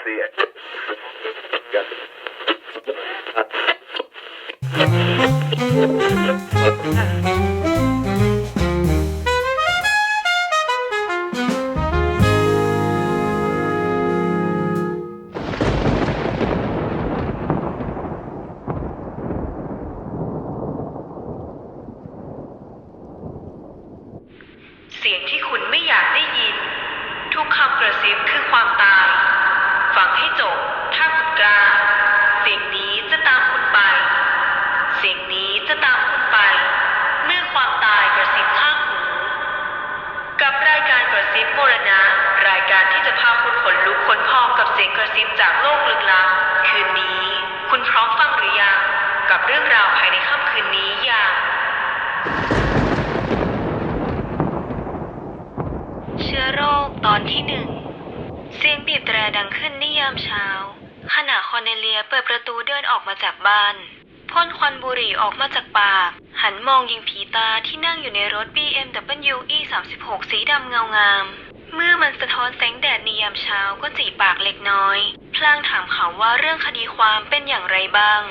เสีย สียงกระซิบจากโลกลึกลับคืนนี้ คุณพร้อมฟังหรือยัง กับเรื่องราวภายในค่ำคืนนี้อย่างเชื้อโรคตอนที่หนึ่งเสียงบีบแตรดังขึ้นในยามเช้า ขณะคอนเนเลียเปิดประตูเดินออกมาจากบ้านพ่นควันบุหรี่ออกมาจากปาก หันมองยิงผีตาที่นั่งอยู่ในรถ BMW E36 สีดำเงางาม เมื่อมันสะท้อนแสงแดดในยามเช้าก็จีปากเล็กน้อย พลางถามเขาว่าเรื่องคดีความเป็นอย่างไรบ้าง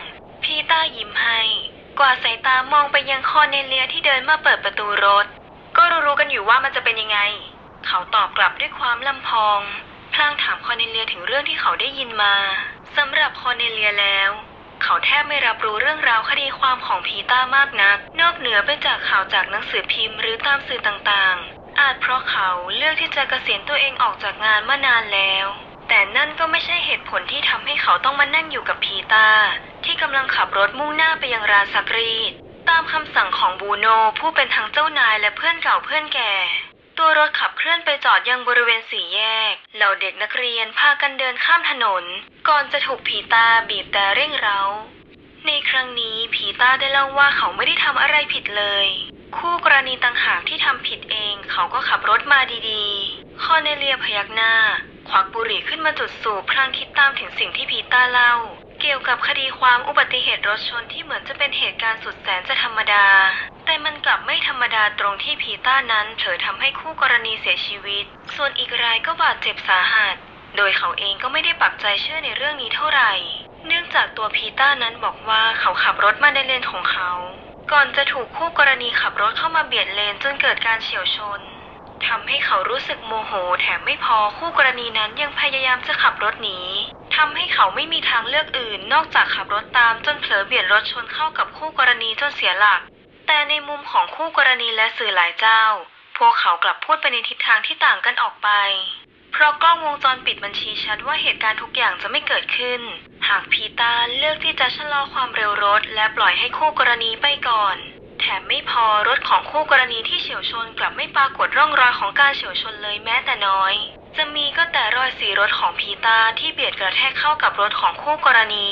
พีต้ายิ้มให้ กว่าสายตามองไปยังคอนเนเลียที่เดินมาเปิดประตูรถ ก็รู้ๆกันอยู่ว่ามันจะเป็นยังไง เขาตอบกลับด้วยความลำพอง พลางถามคอร์เนเลียถึงเรื่องที่เขาได้ยินมาสำหรับคอร์เนเลียแล้วเขาแทบไม่รับรู้เรื่องราวคดีความของพีต้ามากนัก นอกเหนือไปจากข่าวจากหนังสือพิมพ์หรือตามสื่อต่างๆ อาจเพราะเขาเลือกที่จะเกษียณตัวเองออกจากงานมานานแล้ว แต่นั่นก็ไม่ใช่เหตุผลที่ทำให้เขาต้องมานั่งอยู่กับพีตา ที่กำลังขับรถมุ่งหน้าไปยังรานซักรีด ตามคำสั่งของบูโนผู้เป็นทั้งเจ้านายและเพื่อนเก่าเพื่อนแก่ ตัวรถขับเคลื่อนไปจอดยังบริเวณสี่แยก เหล่าเด็กนักเรียนพากันเดินข้ามถนน ก่อนจะถูกผีตาบีบแต่เร่งเร้า ในครั้งนี้ผีตาได้เล่าว่าเขาไม่ได้ทำอะไรผิดเลย คู่กรณีต่างหากที่ทำผิดเองเขาก็ขับรถมาดีๆ คอเนเลียพยักหน้า ควักบุหรี่ขึ้นมาจุดสูบพลางคิดตามถึงสิ่งที่ผีตาเล่า เกี่ยวกับคดีความอุบัติเหตุรถชนที่เหมือนจะเป็นเหตุการณ์สุดแสนจะธรรมดา แต่มันกลับไม่ธรรมดาตรงที่ผีต้านั้นเผลอทำให้คู่กรณีเสียชีวิต ส่วนอีกรายก็บาดเจ็บสาหัส โดยเขาเองก็ไม่ได้ปักใจเชื่อในเรื่องนี้เท่าไหร่ เนื่องจากตัวพีต้านั้นบอกว่าเขาขับรถมาในเลนของเขา ก่อนจะถูกคู่กรณีขับรถเข้ามาเบียดเลนจนเกิดการเฉียวชนทำให้เขารู้สึกโมโห แถมไม่พอคู่กรณีนั้นยังพยายามจะขับรถหนีทำให้เขาไม่มีทางเลือกอื่น นอกจากขับรถตามจนเผลอเบียดรถชนเข้ากับคู่กรณีจนเสียหลัก แต่ในมุมของคู่กรณีและสื่อหลายเจ้า พวกเขากลับพูดไปในทิศทางที่ต่างกันออกไป เพราะกล้องวงจรปิดบัญชีชัดว่าเหตุการณ์ทุกอย่างจะไม่เกิดขึ้น หากพีตาเลือกที่จะชะลอความเร็วรถ และปล่อยให้คู่กรณีไปก่อน แถมไม่พอรถของคู่กรณีที่เฉียวชนกลับไม่ปรากฏร่องรอยของการเฉียวชนเลยแม้แต่น้อย จะมีก็แต่รอยสีรถของพีตาที่เบียดกระแทกเข้ากับรถของคู่กรณี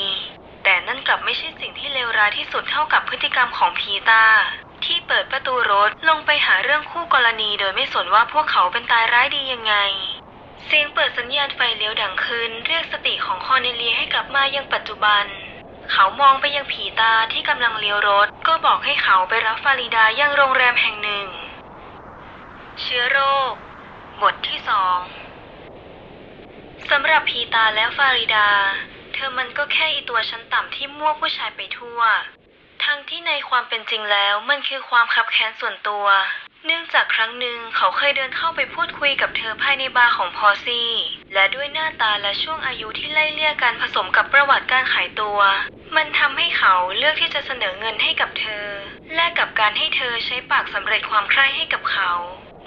แต่นั่นกลับไม่ใช่สิ่งที่เลวร้ายที่สุดเท่ากับพฤติกรรมของพีตาที่เปิดประตูรถลงไปหาเรื่องคู่กรณีโดยไม่สนว่าพวกเขาเป็นตายร้ายดียังไง เสียงเปิดสัญญาณไฟเลี้ยวดังขึ้น เรียกสติของคอร์เนเลียให้กลับมายังปัจจุบัน เขามองไปยังผีตาที่กำลังเลี้ยวรถ ก็บอกให้เขาไปรับฟาริดายังโรงแรมแห่งหนึ่ง เชื้อโรค บทที่สองสำหรับพีตาและฟาริดา เธอมันก็แค่อีตัวชั้นต่ำที่มั่วผู้ชายไปทั่ว ทั้งที่ในความเป็นจริงแล้วมันคือความคับแค้นส่วนตัว เนื่องจากครั้งหนึ่งเขาเคยเดินเข้าไปพูดคุยกับเธอภายในบาร์ของพอซี่ และด้วยหน้าตาและช่วงอายุที่ไล่เลี่ยกันผสมกับประวัติการขายตัว มันทำให้เขาเลือกที่จะเสนอเงินให้กับเธอ แลกกับการให้เธอใช้ปากสำเร็จความใคร่ให้กับเขา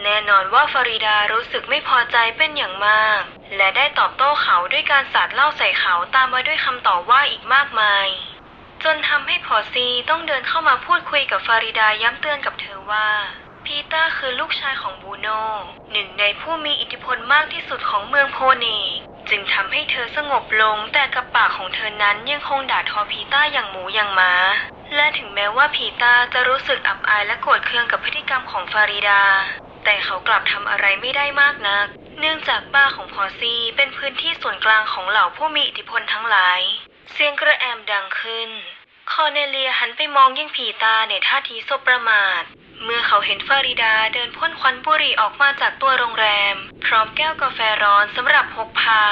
แน่นอนว่าฟาริดารู้สึกไม่พอใจเป็นอย่างมาก และได้ตอบโต้เขาด้วยการสาดเหล้าใส่เขาตามมาด้วยคำต่อว่าอีกมากมาย จนทำให้พอซีต้องเดินเข้ามาพูดคุยกับฟาริดาย้ำเตือนกับเธอว่า พีเตอร์คือลูกชายของบูโนหนึ่งในผู้มีอิทธิพลมากที่สุดของเมืองโพเนกจึงทำให้เธอสงบลงแต่กับปากของเธอนั้นยังคงด่าทอพีต้าอย่างหมูอย่างหมาและถึงแม้ว่าพีตาจะรู้สึกอับอายและโกรธเคืองกับพฤติกรรมของฟาริดา แต่เขากลับทำอะไรไม่ได้มากนัก เนื่องจากบ้าของพอซีเป็นพื้นที่ส่วนกลางของเหล่าผู้มีอิทธิพลทั้งหลาย เสียงกระแอมดังขึ้น คอเนเลียหันไปมองยิ่งผีตาในท่าทีสบประมาท เมื่อเขาเห็นฟาริดาเดินพ่นควันบุหรี่ออกมาจากตัวโรงแรม พร้อมแก้วกาแฟร้อนสำหรับพกพา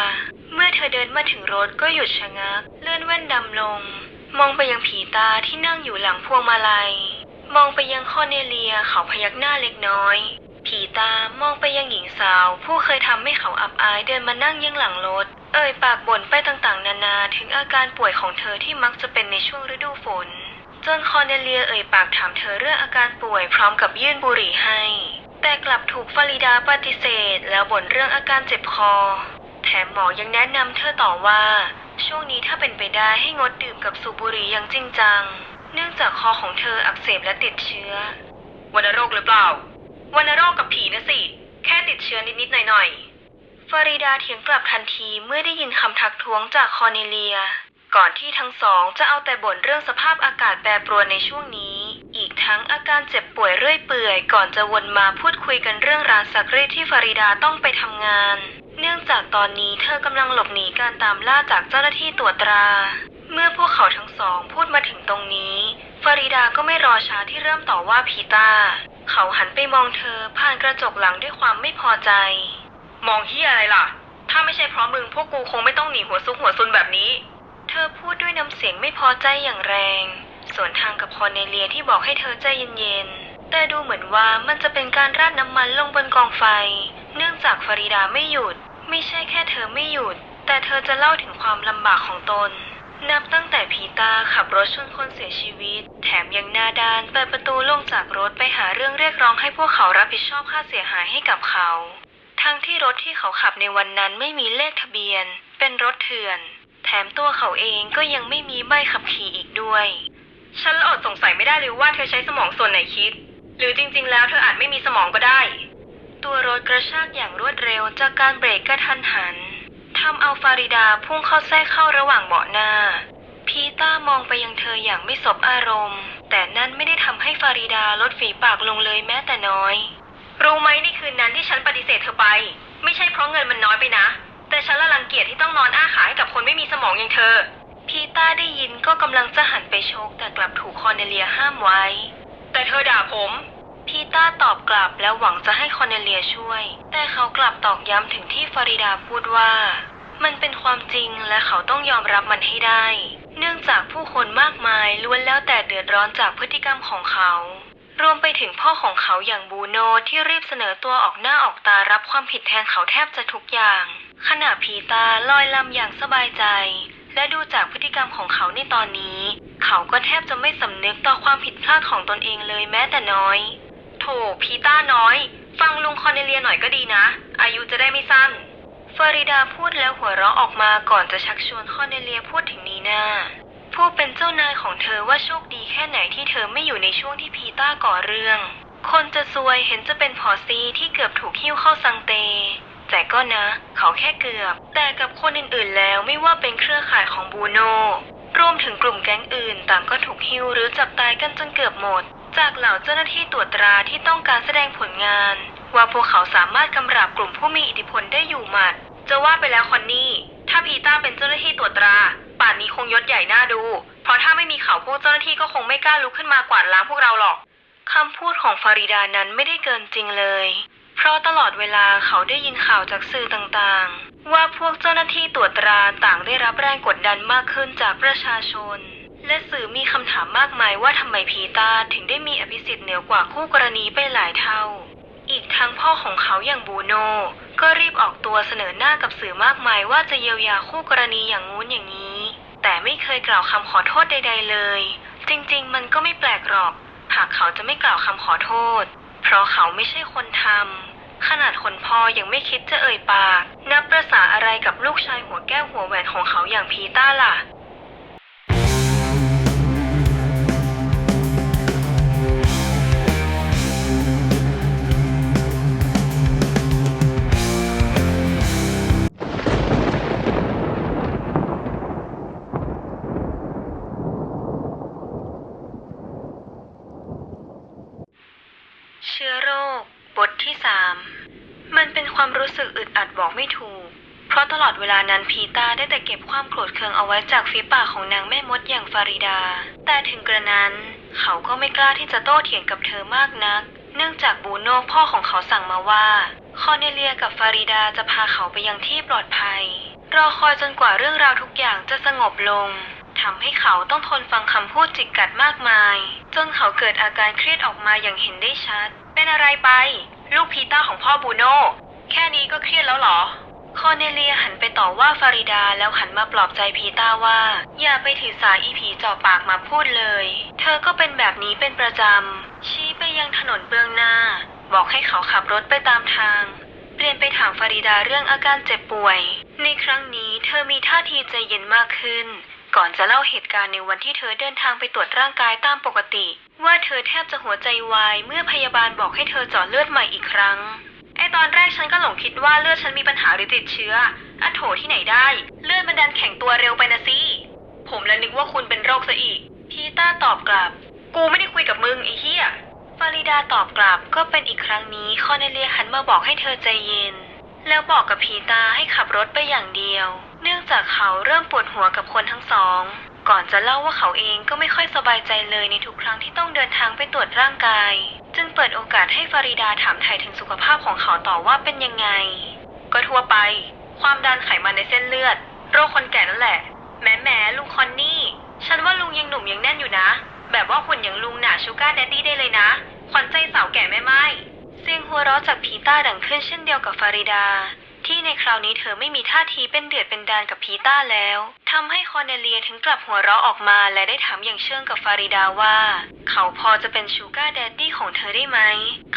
เมื่อเธอเดินมาถึงรถก็หยุดชะงัก เลื่อนแว่นดำลง มองไปยังผีตาที่นั่งอยู่หลังพวงมาลัย มองไปยังคอเนเลียเขาพยักหน้าเล็กน้อยผีตามองไปยังหญิงสาว ผู้เคยทำให้เขาอับอายเดินมานั่งยังหลังรถ เอ่ยปากบ่นไปต่างๆ นานาถึงอาการป่วยของเธอที่มักจะเป็นในช่วงฤดูฝน จนคอร์เนเลียเอ่ยปากถามเธอเรื่องอาการป่วยพร้อมกับยื่นบุหรี่ให้ แต่กลับถูกฟาริดาปฏิเสธ แล้วบ่นเรื่องอาการเจ็บคอ แถมหมอยังแนะนำเธอต่อว่า ช่วงนี้ถ้าเป็นไปได้ให้งดดื่มกับสูบบุหรี่อย่างจริงจัง เนื่องจากคอของเธออักเสบและติดเชื้อวัณโรคหรือเปล่าวัณโรคกับผีนะสิ แค่ติดเชื้อนิดๆหน่อยๆฟาริดาเถียงกลับทันทีเมื่อได้ยินคำทักท้วงจากคอร์เนเลีย ก่อนที่ทั้งสองจะเอาแต่บ่นเรื่องสภาพอากาศแปรปรวนในช่วงนี้ อีกทั้งอาการเจ็บป่วยเรื่อยเปื่อย ก่อนจะวนมาพูดคุยกันเรื่องร้านซักรีดที่ฟาริดาต้องไปทำงาน เนื่องจากตอนนี้เธอกำลังหลบหนีการตามล่าจากเจ้าหน้าที่ตรวจตรา เมื่อพวกเขาทั้งสองพูดมาถึงตรงนี้ ฟาริดาก็ไม่รอช้าที่เริ่มต่อว่าพีตาเขาหันไปมองเธอผ่านกระจกหลังด้วยความไม่พอใจ มองเฮียอะไรล่ะ ถ้าไม่ใช่เพราะมึงพวกกูคงไม่ต้องหนีหัวซุกหัวซุนแบบนี้ เสียงไม่พอใจอย่างแรงส่วนทางกับคอร์เนเลียที่บอกให้เธอใจเย็นๆ แต่ดูเหมือนว่ามันจะเป็นการราดน้ำมันลงบนกองไฟ เนื่องจากฟาริดาไม่หยุด ไม่ใช่แค่เธอไม่หยุด แต่เธอจะเล่าถึงความลำบากของตน นับตั้งแต่พีตาขับรถชนคนเสียชีวิต แถมยังหน้าด้านเปิดประตูลงจากรถไปหาเรื่องเรียกร้องให้พวกเขารับผิดชอบค่าเสียหายให้กับเขา ทั้งที่รถที่เขาขับในวันนั้นไม่มีเลขทะเบียน เป็นรถเถื่อน แถมตัวเขาเองก็ยังไม่มีใบขับขี่อีกด้วย ฉันอดสงสัยไม่ได้เลยว่าเธอใช้สมองส่วนไหนคิด หรือจริงๆ แล้วเธออาจไม่มีสมองก็ได้ ตัวรถกระชากอย่างรวดเร็วจากการเบรกกระทันหันทำเอาฟาริดาพุ่งเข้าแทรกเข้าระหว่างเบาะหน้า พีต้ามองไปยังเธออย่างไม่สบอารมณ์ แต่นั่นไม่ได้ทำให้ฟาริดาลดฝีปากลงเลยแม้แต่น้อย รู้ไหมในคืนนั้นที่ฉันปฏิเสธเธอไป ไม่ใช่เพราะเงินมันน้อยไปนะ แต่ฉันละรังเกียจที่ต้องนอนอ้าขาให้กับคนไม่มีสมองอย่างเธอ พีต้าได้ยินก็กำลังจะหันไปชกแต่กลับถูกคอร์เนเลียห้ามไว้ แต่เธอด่าผม พีต้าตอบกลับแล้วหวังจะให้คอร์เนเลียช่วย แต่เขากลับตอกย้ำถึงที่ฟาริดาพูดว่า มันเป็นความจริงและเขาต้องยอมรับมันให้ได้ เนื่องจากผู้คนมากมายล้วนแล้วแต่เดือดร้อนจากพฤติกรรมของเขารวมไปถึงพ่อของเขาอย่างบูโนที่รีบเสนอตัวออกหน้าออกตารับความผิดแทนเขาแทบจะทุกอย่าง ขณะพีตาลอยลำอย่างสบายใจ และดูจากพฤติกรรมของเขาในตอนนี้ เขาก็แทบจะไม่สำนึกต่อความผิดพลาดของตนเองเลยแม้แต่น้อย โถพีตาน้อย ฟังลุงคอร์เนเลียหน่อยก็ดีนะ อายุจะได้ไม่สั้นฟาริดาพูดแล้วหัวเราะออกมาก่อนจะชักชวนคอร์เนเลียพูดถึงนีนาผู้เป็นเจ้านายของเธอว่าโชคดีแค่ไหนที่เธอไม่อยู่ในช่วงที่พีต้าก่อเรื่อง คนจะซวยเห็นจะเป็นพอซีที่เกือบถูกหิ้วเข้าซังเต แต่ก็นะ เขาแค่เกือบ แต่กับคนอื่นๆแล้วไม่ว่าเป็นเครือข่ายของบูโนรวมถึงกลุ่มแก๊งอื่นต่างก็ถูกหิ้วหรือจับตายกันจนเกือบหมด จากเหล่าเจ้าหน้าที่ตรวจตราที่ต้องการแสดงผลงาน ว่าพวกเขาสามารถกำราบกลุ่มผู้มีอิทธิพลได้อยู่หมัด จะว่าไปแล้วคอนนี่ ถ้าพีต้าเป็นเจ้าหน้าที่ตรวจตรา ป่านนี้คงยศใหญ่หน้าดู เพราะถ้าไม่มีเขาพวกเจ้าหน้าที่ก็คงไม่กล้าลุกขึ้นมากวาดล้างพวกเราหรอกคำพูดของฟาริดานั้นไม่ได้เกินจริงเลย เพราะตลอดเวลาเขาได้ยินข่าวจากสื่อต่างๆ ว่าพวกเจ้าหน้าที่ตรวจตราต่างได้รับแรงกดดันมากขึ้นจากประชาชน และสื่อมีคำถามมากมายว่าทำไมพีตาถึงได้มีอภิสิทธิ์เหนือกว่าคู่กรณีไปหลายเท่า อีกทั้งพ่อของเขาอย่างบูโนก็รีบออกตัวเสนอหน้ากับสื่อมากมายว่าจะเยียวยาคู่กรณีอย่างงู้นอย่างนี้ แต่ไม่เคยกล่าวคำขอโทษใด ๆ เลย จริงๆ มันก็ไม่แปลกหรอก หากเขาจะไม่กล่าวคำขอโทษ เพราะเขาไม่ใช่คนทำ ขนาดคนพ่อยังไม่คิดจะเอ่ยปากนับประษาอะไรกับลูกชายหัวแก้วหัวแหวนของเขาอย่างพีต้าล่ะ บอกไม่ถูก เพราะตลอดเวลานั้นพีตาได้แต่เก็บความโกรธเคืองเอาไว้จากฝีปากของนางแม่มดอย่างฟาริดา แต่ถึงกระนั้น เขาก็ไม่กล้าที่จะโต้เถียงกับเธอมากนัก เนื่องจากบูโน่พ่อของเขาสั่งมาว่า คอเนเลียกับฟาริดาจะพาเขาไปยังที่ปลอดภัย รอคอยจนกว่าเรื่องราวทุกอย่างจะสงบลงทำให้เขาต้องทนฟังคำพูดจิกกัดมากมาย จนเขาเกิดอาการเครียดออกมาอย่างเห็นได้ชัด เป็นอะไรไป ลูกพีต้าของพ่อบูโน่ แค่นี้ก็เครียดแล้วเหรอ คอเนเลียหันไปต่อว่าฟาริดาแล้วหันมาปลอบใจพีต้าว่า อย่าไปถือสาอีผีจ่อปากมาพูดเลย เธอก็เป็นแบบนี้เป็นประจำ ชี้ไปยังถนนเบื้องหน้า บอกให้เขาขับรถไปตามทาง เปลี่ยนไปถามฟาริดาเรื่องอาการเจ็บป่วย ในครั้งนี้เธอมีท่าทีใจเย็นมากขึ้นก่อนจะเล่าเหตุการณ์ในวันที่เธอเดินทางไปตรวจร่างกายตามปกติ ว่าเธอแทบจะหัวใจวายเมื่อพยาบาลบอกให้เธอเจาะเลือดใหม่อีกครั้ง ไอตอนแรกฉันก็หลงคิดว่าเลือดฉันมีปัญหาหรือติดเชื้ออะโถที่ไหนได้ เลือดมันดันแข็งตัวเร็วไปนะสิ ผมและนึกว่าคุณเป็นโรคซะอีก พีต้าตอบกลับ กูไม่ได้คุยกับมึงไอ้เหี้ย ฟาริดาตอบกลับก็เป็นอีกครั้งนี้คอร์เนเลียหันมาบอกให้เธอใจเย็น แล้วบอกกับพีตาให้ขับรถไปอย่างเดียว เนื่องจากเขาเริ่มปวดหัวกับคนทั้งสอง ก่อนจะเล่าว่าเขาเองก็ไม่ค่อยสบายใจเลยในทุกครั้งที่ต้องเดินทางไปตรวจร่างกาย จึงเปิดโอกาสให้ฟาริดาถามไทยถึงสุขภาพของเขาต่อว่าเป็นยังไง ก็ทั่วไป ความดันไขมันในเส้นเลือด โรคคนแก่นั่นแหละแหมแหมลุงคอนนี่ ฉันว่าลุงยังหนุ่มยังแน่นอยู่นะ แบบว่าหุ่นอย่างลุงหน่ะชูการ์แดดดี้ได้เลยนะ ขวัญใจสาวแก่แม่ไม้เสียงหัวเราะจากผีต้าดังขึ้นเช่นเดียวกับฟาริดา ที่ในคราวนี้เธอไม่มีท่าทีเป็นเดือดเป็นดานกับพีต้าแล้วทำให้คอร์เนเลียถึงกลับหัวเราะออกมาและได้ถามอย่างเชื่องกับฟาริดาว่า เขาพอจะเป็นชูการ์แดดดี้ของเธอได้ไหม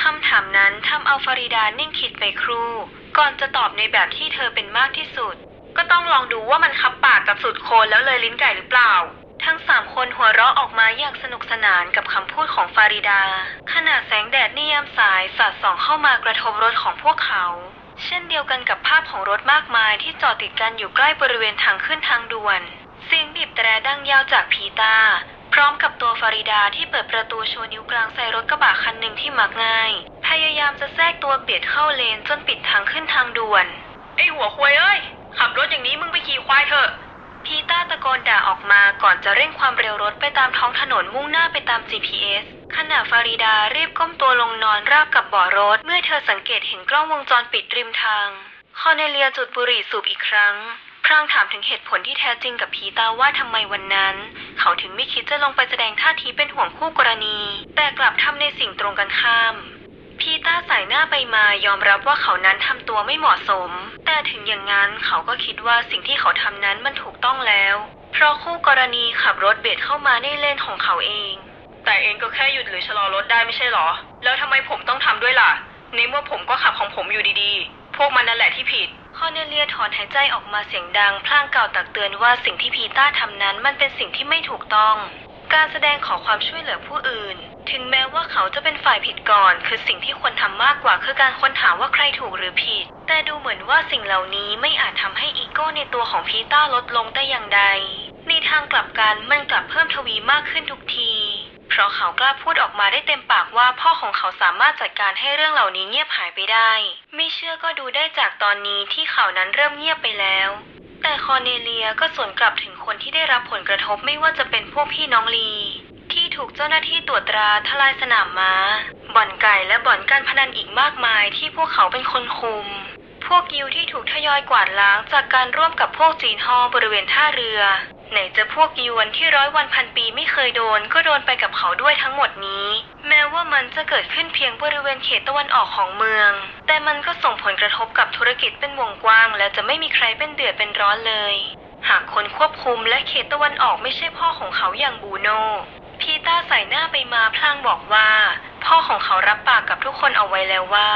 คำถามนั้นทำเอาฟาริดานิ่งคิดไปครู่ ก่อนจะตอบในแบบที่เธอเป็นมากที่สุด ก็ต้องลองดูว่ามันคับปากกับสุดโคนแล้วเลยลิ้นไก่หรือเปล่าทั้งสามคนหัวเราะออกมาอย่างสนุกสนานกับคำพูดของฟาริดา ขณะแสงแดดในยามสายสาดส่องเข้ามากระทบรถของพวกเขา เช่นเดียวกันกับภาพของรถมากมายที่จอดติดกันอยู่ใกล้บริเวณทางขึ้นทางด่วน เสียงบีบแตรดังยาวจากพีตา พร้อมกับตัวฟาริดาที่เปิดประตูโชว์นิ้วกลางใส่รถกระบะคันหนึ่งที่มักง่าย พยายามจะแทรกตัวเบียดเข้าเลนจนปิดทางขึ้นทางด่วน ไอหัวควยเอ้ย ขับรถอย่างนี้มึงไปขี่ควายเถอะ พีต้าตะโกนด่าออกมาก่อนจะเร่งความเร็วรถไปตามท้องถนนมุ่งหน้าไปตาม GPS ขณะฟาริดารีบก้มตัวลงนอนราบกับเบาะรถ เมื่อเธอสังเกตเห็นกล้องวงจรปิดริมทาง คอร์เนเลียจุดบุหรี่สูบอีกครั้ง พรางถามถึงเหตุผลที่แท้จริงกับพีตาว่าทำไมวันนั้น เขาถึงไม่คิดจะลงไปแสดงท่าทีเป็นห่วงคู่กรณี แต่กลับทำในสิ่งตรงกันข้าม พีตาส หน้าไปมายอมรับว่าเขานั้นทำตัวไม่เหมาะสม แต่ถึงอย่างนั้นเขาก็คิดว่าสิ่งที่เขาทำนั้นมันถูกต้องแล้ว เพราะคู่กรณีขับรถเบียดเข้ามาในเลนของเขาเอง แต่เองก็แค่หยุดหรือชะลอรถได้ไม่ใช่หรอ แล้วทำไมผมต้องทำด้วยล่ะ ในเมื่อผมก็ขับของผมอยู่ดีๆ พวกมันนั่นแหละที่ผิดคอร์เนเลียถอนหายใจออกมาเสียงดัง พลางกล่าวตักเตือนว่าสิ่งที่พีต้าทำนั้นมันเป็นสิ่งที่ไม่ถูกต้อง การแสดงขอความช่วยเหลือผู้อื่น ถึงแม้ว่าเขาจะเป็นฝ่ายผิดก่อน คือสิ่งที่ควรทำมากกว่าคือการค้นหาว่าใครถูกหรือผิด แต่ดูเหมือนว่าสิ่งเหล่านี้ไม่อาจทำให้อีโก้ในตัวของพีต้าลดลงได้อย่างใด ในทางกลับกันมันกลับเพิ่มทวีมากขึ้นทุกที เพราะเขากล้าพูดออกมาได้เต็มปากว่าพ่อของเขาสามารถจัดการให้เรื่องเหล่านี้เงียบหายไปได้ ไม่เชื่อก็ดูได้จากตอนนี้ที่เขานั้นเริ่มเงียบไปแล้วแต่คอเนเลียก็สวนกลับถึงคนที่ได้รับผลกระทบไม่ว่าจะเป็นพวกพี่น้องลี ถูกเจ้าหน้าที่ตรวจตราทลายสนามม้า บ่อนไก่และบ่อนการพนันอีกมากมายที่พวกเขาเป็นคนคุม พวกยิวที่ถูกทยอยกวาดล้างจากการร่วมกับพวกจีนฮอบริเวณท่าเรือ ไหนจะพวกยวนที่ร้อยวันพันปีไม่เคยโดนก็โดนไปกับเขาด้วยทั้งหมดนี้ แม้ว่ามันจะเกิดขึ้นเพียงบริเวณเขตตะวันออกของเมือง แต่มันก็ส่งผลกระทบกับธุรกิจเป็นวงกว้าง และจะไม่มีใครเป็นเดือดเป็นร้อนเลยหากคนควบคุมและเขตตะวันออกไม่ใช่พ่อของเขาอย่างบูโน พีต้าใส่หน้าไปมาพลางบอกว่า พ่อของเขารับปากกับทุกคนเอาไว้แล้วว่า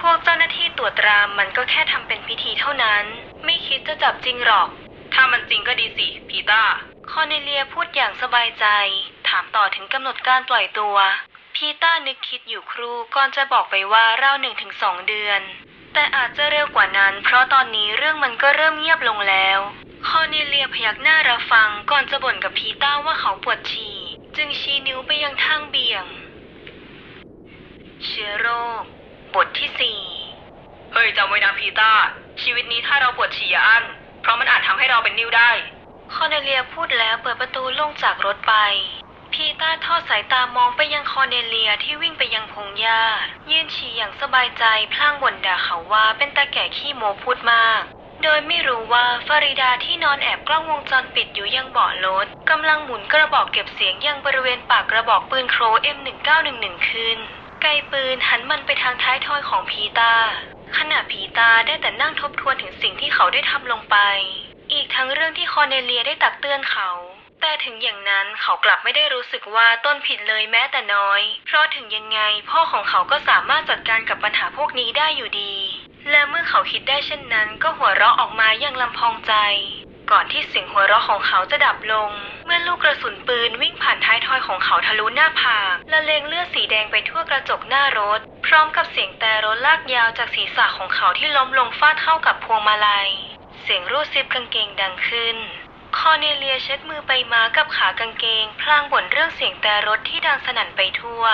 พวกเจ้าหน้าที่ตรวจตรามันก็แค่ทำเป็นพิธีเท่านั้น ไม่คิดจะจับจริงหรอก ถ้ามันจริงก็ดีสิ พีต้า คอร์เนเลียพูดอย่างสบายใจ ถามต่อถึงกำหนดการปล่อยตัว พีต้านึกคิดอยู่ครู่ก่อนจะบอกไปว่าราวหนึ่งถึงสองเดือน แต่อาจจะเร็วกว่านั้น เพราะตอนนี้เรื่องมันก็เริ่มเงียบลงแล้ว คอร์เนเลียพยักหน้ารับฟังก่อนจะบ่นกับพีต้าว่าเขาปวดฉี่ วไปยังทางเบี่ยง เชื้อโรค บทที่สี่เฮ้ยจำไว้นะพีต้าชีวิตนี้ถ้าเราปวดฉี่อย่าอั้นเพราะมันอาจทำให้เราเป็นนิ้วได้ คอร์เนเลียพูดแล้วเปิดประตูลงจากรถไป พีต้าทอดสายตามองไปยังคอร์เนเลียที่วิ่งไปยังพงหญ้า ยืนฉี่อย่างสบายใจพลางบ่นด่าเขาว่าเป็นตาแก่ขี้โมพูดมาก โดยไม่รู้ว่าฟาริดาที่นอนแอบกล้องวงจรปิดอยู่ยังเบาะรถกำลังหมุนกระบอกเก็บเสียงยังบริเวณปากกระบอกปืนโคร M1911 ขึ้น ไกปืนหันมันไปทางท้ายทอยของพีตาขณะพีตาได้แต่นั่งทบทวนถึงสิ่งที่เขาได้ทำลงไป อีกทั้งเรื่องที่คอเนเลียได้ตักเตือนเขา แต่ถึงอย่างนั้นเขากลับไม่ได้รู้สึกว่าต้นผิดเลยแม้แต่น้อย เพราะถึงยังไงพ่อของเขาก็สามารถจัดการกับปัญหาพวกนี้ได้อยู่ดี และเมื่อเขาคิดได้เช่นนั้นก็หัวเราะออกมาอย่างลำพองใจ ก่อนที่เสียงหัวเราะของเขาจะดับลง เมื่อลูกกระสุนปืนวิ่งผ่านท้ายทอยของเขาทะลุหน้าผากและเลงเลือดสีแดงไปทั่วกระจกหน้ารถ พร้อมกับเสียงแต่รถลากยาวจากศีรษะของเขาที่ล้มลงฟาดเข้ากับพวงมาลัย เสียงรูดซิปกางเกงดังขึ้นคอเนเลียเช็ดมือไปมากับขากางเกง พลางบ่นเรื่องเสียงแต่รถที่ดังสนั่นไปทั่ว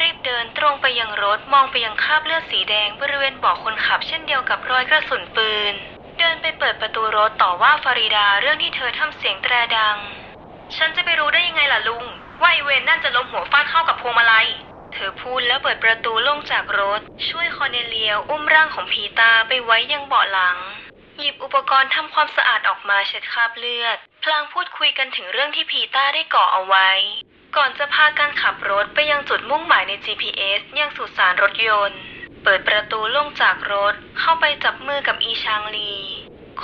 รีบเดินตรงไปยังรถมองไปยังคราบเลือดสีแดงบริเวณเบาะคนขับเช่นเดียวกับรอยกระสุนปืน เดินไปเปิดประตูรถต่อว่าฟาริดาเรื่องที่เธอทำเสียงแตรดัง ฉันจะไปรู้ได้ยังไงล่ะลุง ว่าไอเวนนั่นจะล้มหัวฟาดเข้ากับพวงมาลัยเธอพูดแล้วเปิดประตูลงจากรถ ช่วยคอร์เนเลียอุ้มร่างของพีตาไปไว้ยังเบาะหลัง หยิบอุปกรณ์ทำความสะอาดออกมาเช็ดคราบเลือด พลางพูดคุยกันถึงเรื่องที่พีตาได้ก่อเอาไว้ ก่อนจะพากันขับรถไปยังจุดมุ่งหมายใน GPS ยังสุสานรถยนต์ เปิดประตูลงจากรถเข้าไปจับมือกับอีชางลี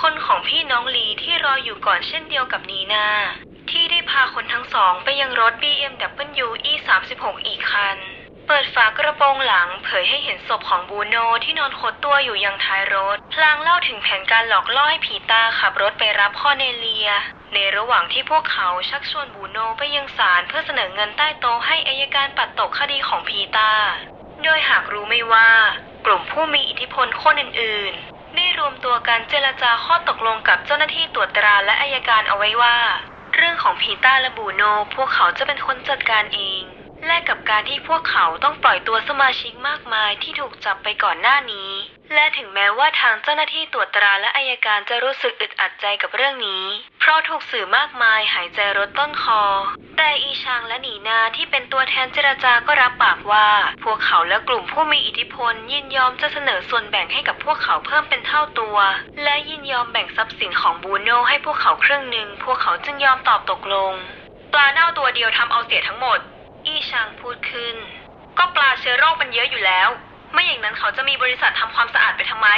คนของพี่น้องลีที่รออยู่ก่อนเช่นเดียวกับนีนาที่ได้พาคนทั้งสองไปยังรถ BMW E36 อีกคัน เปิดฝากระโปรงหลังเผยให้เห็นศพของบูโนที่นอนขดตัวอยู่ยังท้ายรถ พลางเล่าถึงแผนการหลอกล่อให้ผีตาขับรถไปรับคอเนเลีย ในระหว่างที่พวกเขาชักชวนบูโนไปยังศาลเพื่อเสนอเงินใต้โต๊ะให้อายการปัดตกคดีของพีตา โดยหากรู้ไม่ว่า กลุ่มผู้มีอิทธิพลคนอื่นๆ ได้รวมตัวกันเจรจาข้อตกลงกับเจ้าหน้าที่ตรวจตราและอายการเอาไว้ว่า เรื่องของพีตาและบูโนพวกเขาจะเป็นคนจัดการเอง และกับการที่พวกเขาต้องปล่อยตัวสมาชิกมากมายที่ถูกจับไปก่อนหน้านี้ และถึงแม้ว่าทางเจ้าหน้าที่ตรวจตราและอายการจะรู้สึกอึดอัดใจกับเรื่องนี้ เพราะถูกสื่อมากมายหายใจรถต้นคอ แต่อีชางและหนีนาที่เป็นตัวแทนเจรจาก็รับปากว่า พวกเขาและกลุ่มผู้มีอิทธิพล ยินยอมจะเสนอส่วนแบ่งให้กับพวกเขาเพิ่มเป็นเท่าตัว และยินยอมแบ่งทรัพย์สินของบูโนให้พวกเขาครึ่งหนึ่งพวกเขาจึงยอมตอบตกลง ปลาเน่าตัวเดียวทำเอาเสียทั้งหมด อีชางพูดขึ้น ก็ปลาเชื้อโรคมันเยอะอยู่แล้ว ไม่อย่างนั้นเขาจะมีบริษัททำความสะอาดไปทำไม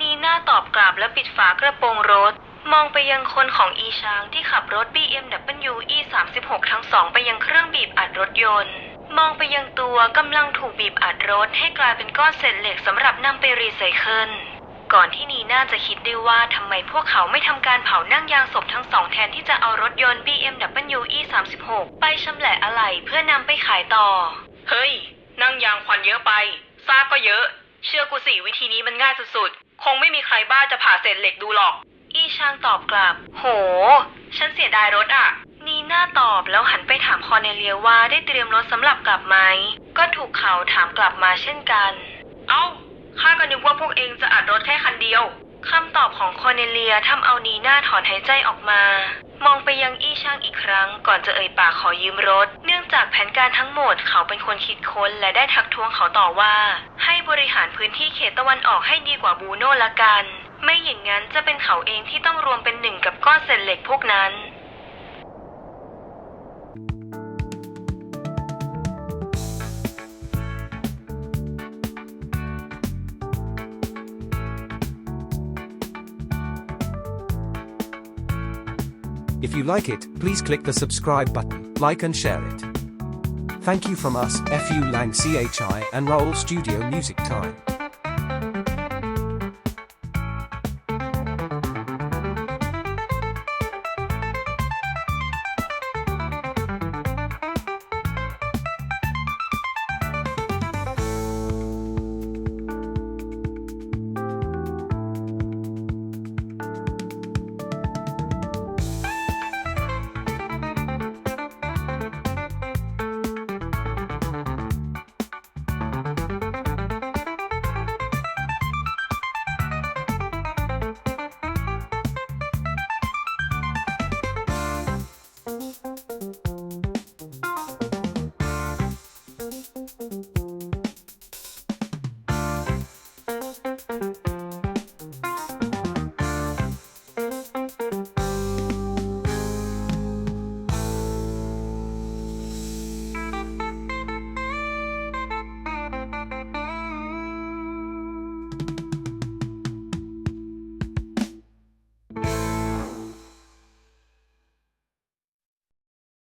นีน่าตอบกลับและปิดฝากระโปรงรถ มองไปยังคนของอีชางที่ขับรถ BMW E36 ทั้งสองไปยังเครื่องบีบอัดรถยนต์ มองไปยังตัวกำลังถูกบีบอัดรถให้กลายเป็นก้อนเศษเหล็กสำหรับนำไปรีไซเคิล ก่อนที่นีน่าจะคิดได้ว่าทำไมพวกเขาไม่ทำการเผานั่งยางศพทั้งสองแทนที่จะเอารถยนต์ BMW E36 ไปชำแหละอะไหล่เพื่อนำไปขายต่อ เฮ้ย นั่งยางควันเยอะไปซากก็เยอะ เชื่อกูสิวิธีนี้มันง่ายสุดๆ คงไม่มีใครบ้าจะผ่าเศษเหล็กดูหรอก อีชางตอบกลับ โห ฉันเสียดายรถอะนีน่าตอบแล้วหันไปถามคอร์เนเลียว่าได้เตรียมรถสำหรับกลับไหม ก็ถูกเขาถามกลับมาเช่นกัน เอ้า ข้าก็นึกว่าพวกเองจะอัดรถแค่คันเดียว คำตอบของคอร์เนเลียทำเอานีน่าถอนหายใจออกมา มองไปยังอี้ช่างอีกครั้ง ก่อนจะเอ่ยปากขอยืมรถ เนื่องจากแผนการทั้งหมดเขาเป็นคนคิดค้นและได้ทักท้วงเขาต่อว่า ให้บริหารพื้นที่เขตตะวันออกให้ดีกว่าบูโน่ละกัน ไม่อย่างนั้นจะเป็นเขาเองที่ต้องรวมเป็นหนึ่งกับก้อนเศษเหล็กพวกนั้น you like it, please click the subscribe button, like and share it. Thank you from us, FU Lang CHI and Roll Studio Music Time.